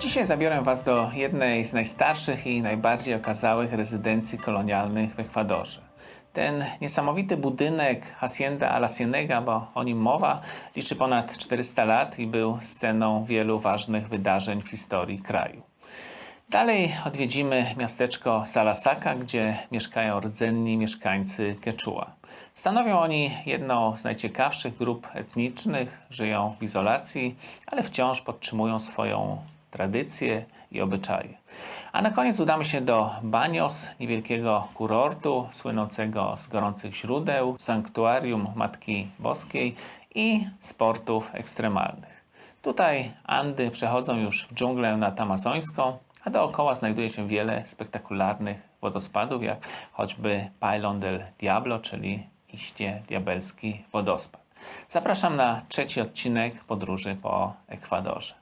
Dzisiaj zabiorę Was do jednej z najstarszych i najbardziej okazałych rezydencji kolonialnych w Ekwadorze. Ten niesamowity budynek Hacienda a la Cienega, bo o nim mowa, liczy ponad 400 lat i był sceną wielu ważnych wydarzeń w historii kraju. Dalej odwiedzimy miasteczko Salasaka, gdzie mieszkają rdzenni mieszkańcy Quechua. Stanowią oni jedną z najciekawszych grup etnicznych, żyją w izolacji, ale wciąż podtrzymują swoją tradycję i obyczaje. A na koniec udamy się do Banios, niewielkiego kurortu słynącego z gorących źródeł, sanktuarium Matki Boskiej i sportów ekstremalnych. Tutaj Andy przechodzą już w dżunglę nadamazońską, a dookoła znajduje się wiele spektakularnych wodospadów, jak choćby Pylon del Diablo, czyli iście diabelski wodospad. Zapraszam na trzeci odcinek podróży po Ekwadorze.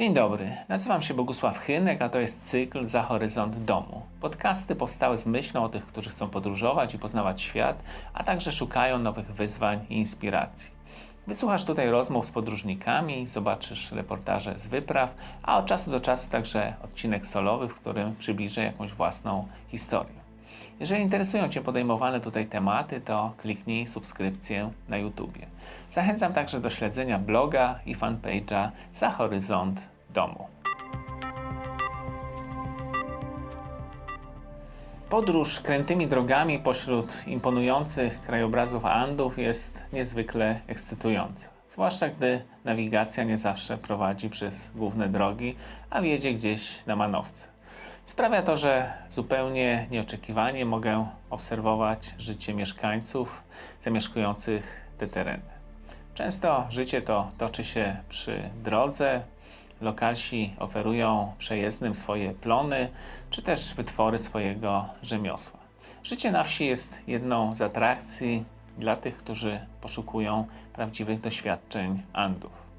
Dzień dobry, nazywam się Bogusław Chynek, a to jest cykl Za Horyzont Domu. Podcasty powstały z myślą o tych, którzy chcą podróżować i poznawać świat, a także szukają nowych wyzwań i inspiracji. Wysłuchasz tutaj rozmów z podróżnikami, zobaczysz reportaże z wypraw, a od czasu do czasu także odcinek solowy, w którym przybliżę jakąś własną historię. Jeżeli interesują Cię podejmowane tutaj tematy, to kliknij subskrypcję na YouTubie. Zachęcam także do śledzenia bloga i fanpage'a Za Horyzont Domu. Podróż krętymi drogami pośród imponujących krajobrazów Andów jest niezwykle ekscytująca. Zwłaszcza gdy nawigacja nie zawsze prowadzi przez główne drogi, a wiedzie gdzieś na manowce. Sprawia to, że zupełnie nieoczekiwanie mogę obserwować życie mieszkańców zamieszkujących te tereny. Często życie to toczy się przy drodze. Lokalsi oferują przejezdnym swoje plony, czy też wytwory swojego rzemiosła. Życie na wsi jest jedną z atrakcji dla tych, którzy poszukują prawdziwych doświadczeń Andów.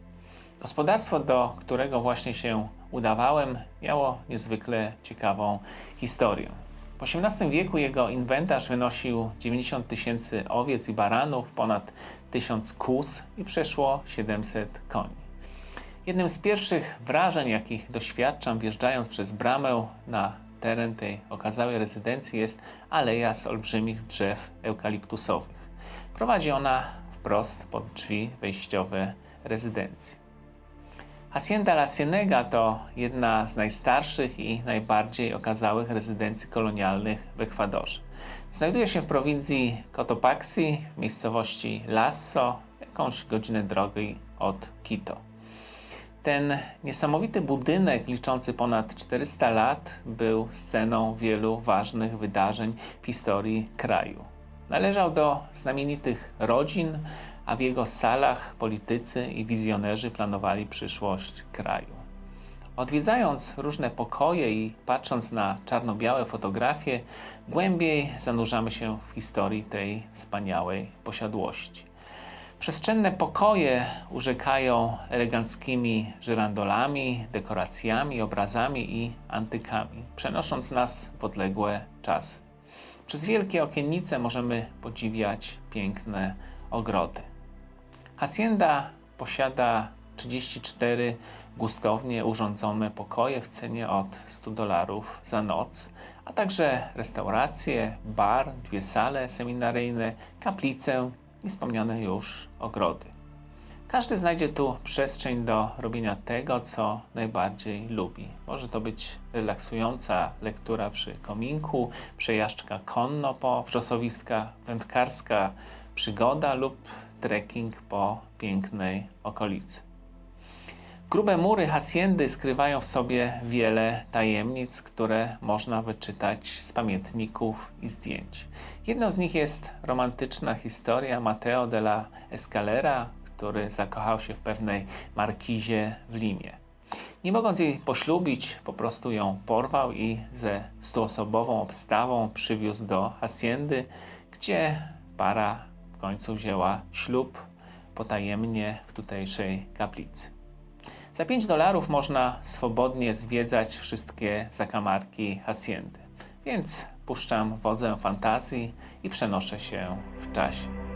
Gospodarstwo, do którego właśnie się udawałem, miało niezwykle ciekawą historię. W XVIII wieku jego inwentarz wynosił 90 tysięcy owiec i baranów, ponad 1000 kóz i przeszło 700 koni. Jednym z pierwszych wrażeń, jakich doświadczam wjeżdżając przez bramę na teren tej okazałej rezydencji jest aleja z olbrzymich drzew eukaliptusowych. Prowadzi ona wprost pod drzwi wejściowe rezydencji. Hacienda La Cienega to jedna z najstarszych i najbardziej okazałych rezydencji kolonialnych w Ekwadorze. Znajduje się w prowincji Cotopaxi, w miejscowości Lasso, jakąś godzinę drogi od Quito. Ten niesamowity budynek, liczący ponad 400 lat, był sceną wielu ważnych wydarzeń w historii kraju. Należał do znamienitych rodzin, a w jego salach politycy i wizjonerzy planowali przyszłość kraju. Odwiedzając różne pokoje i patrząc na czarno-białe fotografie, głębiej zanurzamy się w historii tej wspaniałej posiadłości. Przestrzenne pokoje urzekają eleganckimi żyrandolami, dekoracjami, obrazami i antykami, przenosząc nas w odległe czasy. Przez wielkie okiennice możemy podziwiać piękne ogrody. Hacienda posiada 34 gustownie urządzone pokoje w cenie od 100 dolarów za noc, a także restauracje, bar, dwie sale seminaryjne, kaplicę i wspomniane już ogrody. Każdy znajdzie tu przestrzeń do robienia tego, co najbardziej lubi. Może to być relaksująca lektura przy kominku, przejażdżka konno po wrzosowiskach, wędkarska przygoda lub trekking po pięknej okolicy. Grube mury haciendy skrywają w sobie wiele tajemnic, które można wyczytać z pamiętników i zdjęć. Jedną z nich jest romantyczna historia Mateo de la Escalera, który zakochał się w pewnej markizie w Limie. Nie mogąc jej poślubić, po prostu ją porwał i ze stuosobową obstawą przywiózł do haciendy, gdzie para końcu wzięła ślub potajemnie w tutejszej kaplicy. Za 5 dolarów można swobodnie zwiedzać wszystkie zakamarki haciendy. Więc puszczam wodzę fantazji i przenoszę się w czasie.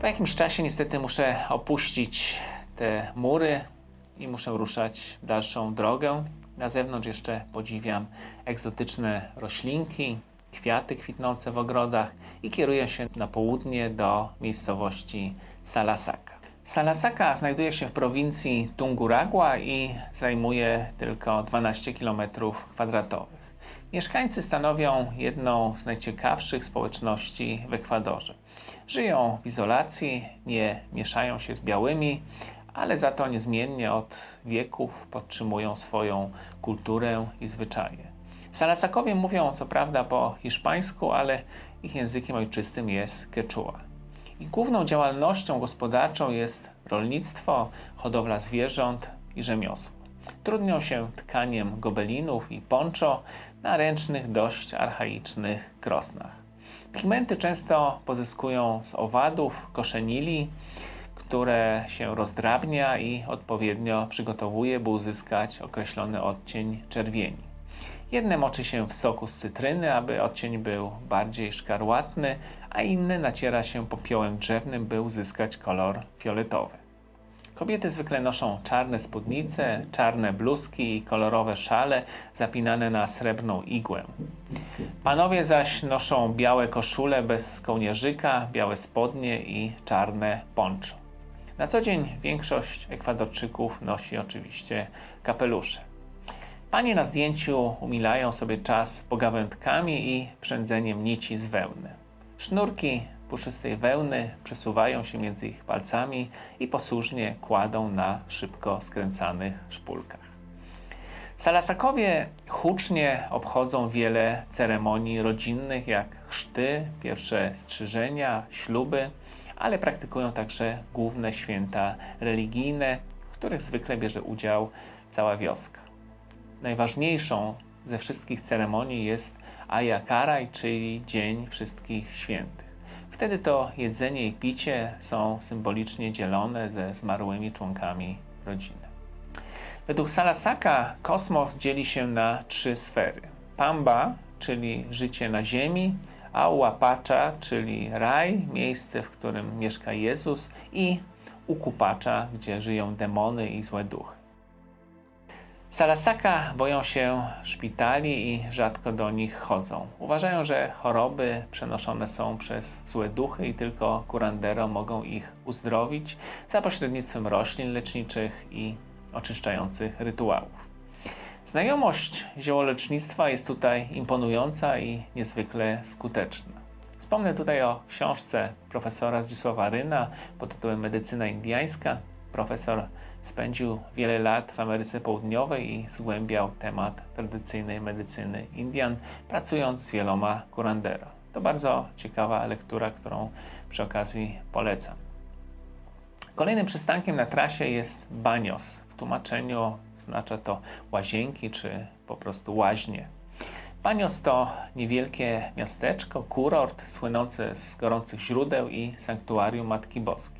Po jakimś czasie niestety muszę opuścić te mury i muszę ruszać w dalszą drogę. Na zewnątrz jeszcze podziwiam egzotyczne roślinki, kwiaty kwitnące w ogrodach i kieruję się na południe do miejscowości Salasaka. Salasaka znajduje się w prowincji Tunguragua i zajmuje tylko 12 km kwadratowych. Mieszkańcy stanowią jedną z najciekawszych społeczności w Ekwadorze. Żyją w izolacji, nie mieszają się z białymi, ale za to niezmiennie od wieków podtrzymują swoją kulturę i zwyczaje. Salasakowie mówią co prawda po hiszpańsku, ale ich językiem ojczystym jest quechua. Ich główną działalnością gospodarczą jest rolnictwo, hodowla zwierząt i rzemiosło. Trudnią się tkaniem gobelinów i poncho na ręcznych, dość archaicznych krosnach. Pigmenty często pozyskują z owadów, koszenili, które się rozdrabnia i odpowiednio przygotowuje, by uzyskać określony odcień czerwieni. Jedne moczy się w soku z cytryny, aby odcień był bardziej szkarłatny, a inne naciera się popiołem drzewnym, by uzyskać kolor fioletowy. Kobiety zwykle noszą czarne spódnice, czarne bluzki i kolorowe szale zapinane na srebrną igłę. Panowie zaś noszą białe koszule bez kołnierzyka, białe spodnie i czarne poncho. Na co dzień większość Ekwadorczyków nosi oczywiście kapelusze. Panie na zdjęciu umilają sobie czas pogawędkami i przędzeniem nici z wełny. Sznurki puszystej wełny przesuwają się między ich palcami i posłusznie kładą na szybko skręcanych szpulkach. Salasakowie hucznie obchodzą wiele ceremonii rodzinnych, jak chrzty, pierwsze strzyżenia, śluby, ale praktykują także główne święta religijne, w których zwykle bierze udział cała wioska. Najważniejszą ze wszystkich ceremonii jest Ayakaraj, czyli Dzień Wszystkich Świętych. Wtedy to jedzenie i picie są symbolicznie dzielone ze zmarłymi członkami rodziny. Według Salasaka kosmos dzieli się na trzy sfery. Pamba, czyli życie na ziemi, Auapacza, czyli raj, miejsce, w którym mieszka Jezus i Ukupacza, gdzie żyją demony i złe duchy. Salasaka boją się szpitali i rzadko do nich chodzą. Uważają, że choroby przenoszone są przez złe duchy i tylko kurandero mogą ich uzdrowić za pośrednictwem roślin leczniczych i oczyszczających rytuałów. Znajomość ziołolecznictwa jest tutaj imponująca i niezwykle skuteczna. Wspomnę tutaj o książce profesora Zdzisława Ryna pod tytułem Medycyna Indiańska. Profesor spędził wiele lat w Ameryce Południowej i zgłębiał temat tradycyjnej medycyny Indian, pracując z wieloma curandero. To bardzo ciekawa lektura, którą przy okazji polecam. Kolejnym przystankiem na trasie jest Banios. W tłumaczeniu oznacza to łazienki czy po prostu łaźnie. Banios to niewielkie miasteczko, kurort słynące z gorących źródeł i sanktuarium Matki Boskiej.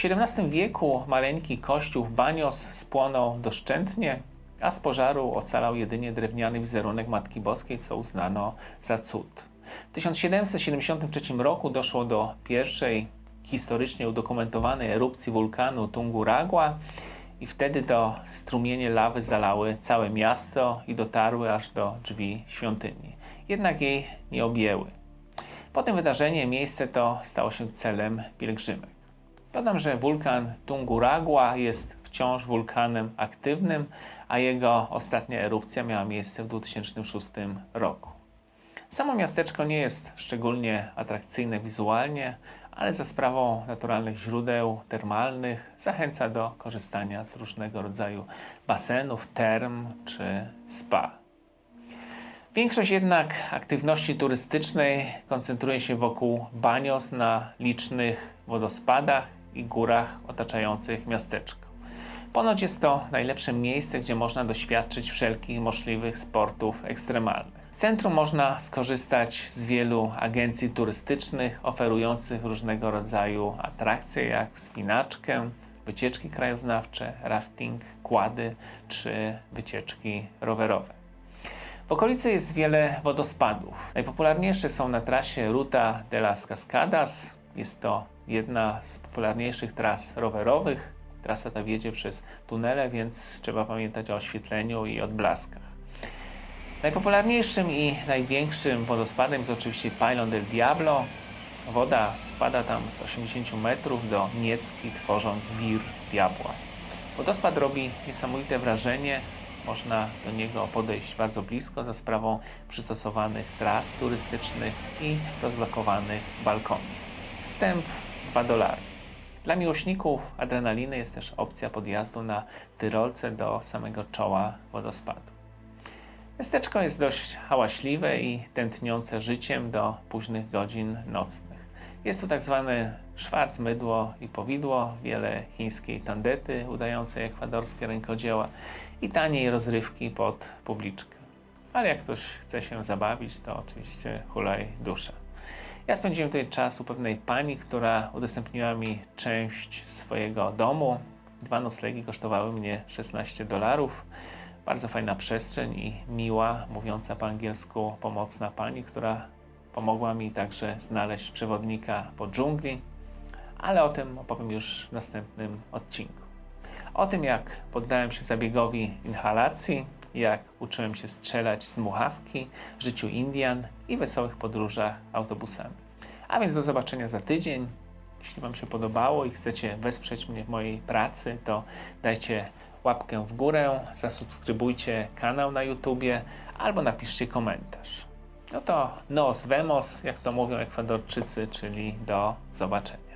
W XVII wieku maleńki kościół w Banios spłonął doszczętnie, a z pożaru ocalał jedynie drewniany wizerunek Matki Boskiej, co uznano za cud. W 1773 roku doszło do pierwszej historycznie udokumentowanej erupcji wulkanu Tunguragua i wtedy to strumienie lawy zalały całe miasto i dotarły aż do drzwi świątyni. Jednak jej nie objęły. Po tym wydarzeniu miejsce to stało się celem pielgrzymek. Dodam, że wulkan Tunguragua jest wciąż wulkanem aktywnym, a jego ostatnia erupcja miała miejsce w 2006 roku. Samo miasteczko nie jest szczególnie atrakcyjne wizualnie, ale za sprawą naturalnych źródeł termalnych zachęca do korzystania z różnego rodzaju basenów, term czy spa. Większość jednak aktywności turystycznej koncentruje się wokół Banios na licznych wodospadach i górach otaczających miasteczko. Ponoć jest to najlepsze miejsce, gdzie można doświadczyć wszelkich możliwych sportów ekstremalnych. W centrum można skorzystać z wielu agencji turystycznych oferujących różnego rodzaju atrakcje, jak wspinaczkę, wycieczki krajoznawcze, rafting, kłady czy wycieczki rowerowe. W okolicy jest wiele wodospadów. Najpopularniejsze są na trasie Ruta de las Cascadas. Jest to jedna z popularniejszych tras rowerowych. Trasa ta wiedzie przez tunele, więc trzeba pamiętać o oświetleniu i odblaskach. Najpopularniejszym i największym wodospadem jest oczywiście Pylon del Diablo. Woda spada tam z 80 metrów do Niecki, tworząc wir diabła. Wodospad robi niesamowite wrażenie. Można do niego podejść bardzo blisko za sprawą przystosowanych tras turystycznych i rozlokowanych balkonów. Wstęp 2 dolary. Dla miłośników adrenaliny jest też opcja podjazdu na Tyrolce do samego czoła wodospadu. Miasteczko jest dość hałaśliwe i tętniące życiem do późnych godzin nocnych. Jest tu tak zwany szwarc, mydło i powidło, wiele chińskiej tandety udającej ekwadorskie rękodzieła i taniej rozrywki pod publiczkę. Ale jak ktoś chce się zabawić, to oczywiście hulaj dusza. Ja spędziłem tutaj czas u pewnej pani, która udostępniła mi część swojego domu. Dwa noclegi kosztowały mnie 16 dolarów. Bardzo fajna przestrzeń i miła, mówiąca po angielsku, pomocna pani, która pomogła mi także znaleźć przewodnika po dżungli, ale o tym opowiem już w następnym odcinku. O tym, jak poddałem się zabiegowi inhalacji, jak uczyłem się strzelać z muchawki, życiu Indian i wesołych podróżach autobusami. A więc do zobaczenia za tydzień. Jeśli Wam się podobało i chcecie wesprzeć mnie w mojej pracy, to dajcie łapkę w górę, zasubskrybujcie kanał na YouTubie albo napiszcie komentarz. No to nos vemos, jak to mówią Ekwadorczycy, czyli do zobaczenia.